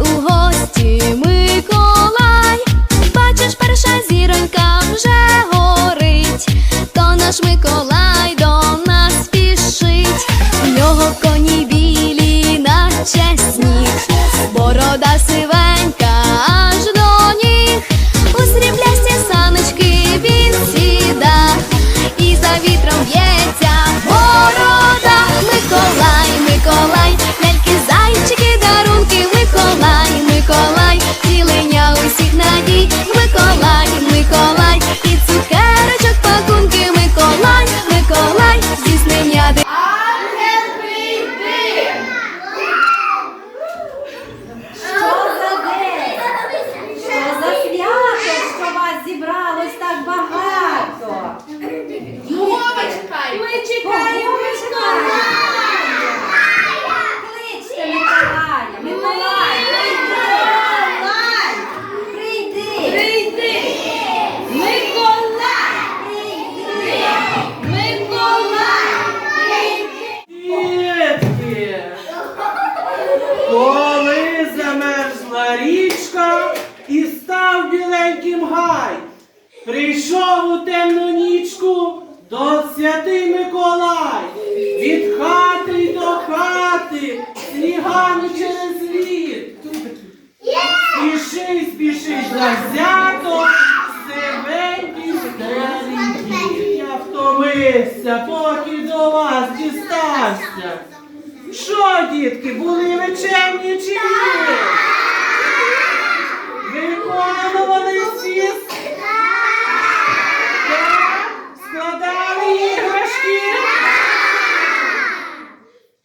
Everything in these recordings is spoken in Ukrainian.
u Коли замерзла річка і став біленьким гай, прийшов у темну нічку до святий Миколай, від хати й до хати, снігами через лід. Спіши, спіши завзято, сивенький старенький. Я втомився, поки до вас дістався. Що, дітки, були ви чемні чи ні? Виконували всі Так? складали іграшки.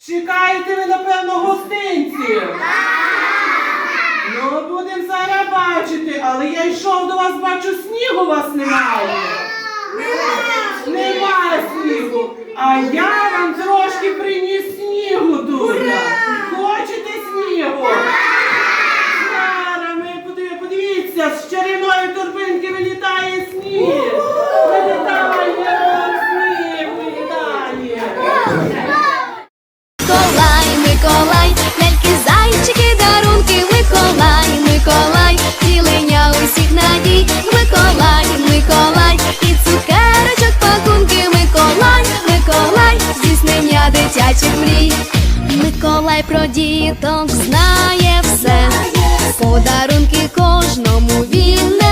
Чекаєте ви, напевно, гостинців. Ну, будемо зараз бачити, але я йшов до вас, бачу, снігу у вас немає. Немає снігу. А я Миколай про діток знає все, подарунки кожному він для